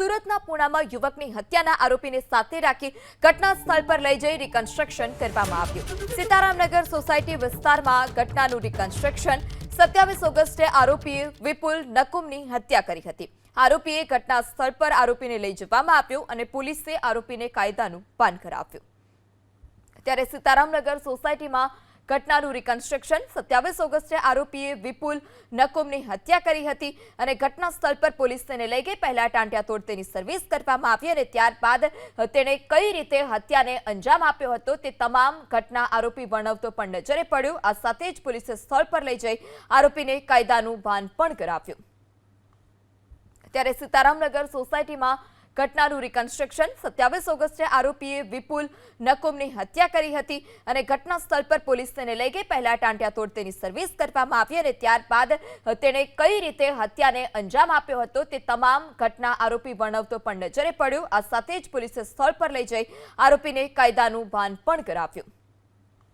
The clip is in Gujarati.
સુરતના પૂનામાં યુવકની હત્યાના આરોપીને સાથે રાખી ઘટના સ્થળ પર લઈ જઈ રિકન્સ્ટ્રક્શન કરવામાં આવ્યું. સીતારામનગર સોસાયટી વિસ્તારમાં ઘટનાનું રિકન્સ્ટ્રક્શન સત્યાવીસ ઓગસ્ટે આરોપીએ વિપુલ નકુમની હત્યા કરી હતી. આરોપીએ ઘટના સ્થળ પર આરોપીને લઈ જવામાં આવ્યો અને પોલીસે આરોપીને કાયદાનું પાન કરાવ્યું. ત્યારે સીતારામનગર સોસાયટીમાં ઘટનાનું રિકન્સ્ટ્રક્શન સત્યાવીસ ઓગસ્ટે આરોપીએ વિપુલ નકુમની હત્યા કરી હતી અને ઘટના સ્થળ પર પોલીસ તેને લઈ ગઈ. પહેલા ટાંટિયા તોડ તેની સર્વિસ કરવામાં આવી અને ત્યારબાદ તેણે કઈ રીતે હત્યાને અંજામ આપ્યો હતો તે તમામ ઘટના આરોપી વર્ણવતો પણ નજરે પડ્યો. આ સાથે જ પોલીસે સ્થળ પર લઈ જઈ આરોપીને કાયદાનું ભાન પણ કરાવ્યું. ત્યારે સીતારામનગર સોસાયટીમાં ઘટનાનું રિકન્સ્ટ્રક્શન સત્યાવીસ ઓગસ્ટે આરોપીએ વિપુલ નકુમની હત્યા કરી હતી અને ઘટના સ્થળ પર પોલીસ તેને લઈ ગઈ. પહેલા ટાંટિયા તોડ તેની સર્વિસ કરવામાં આવી અને ત્યારબાદ તેણે કઈ રીતે હત્યાને અંજામ આપ્યો હતો તે તમામ ઘટના આરોપી વર્ણવતો પણ નજરે પડ્યો. આ સાથે જ પોલીસે સ્થળ પર લઈ જઈ આરોપીને કાયદાનું ભાન પણ કરાવ્યું.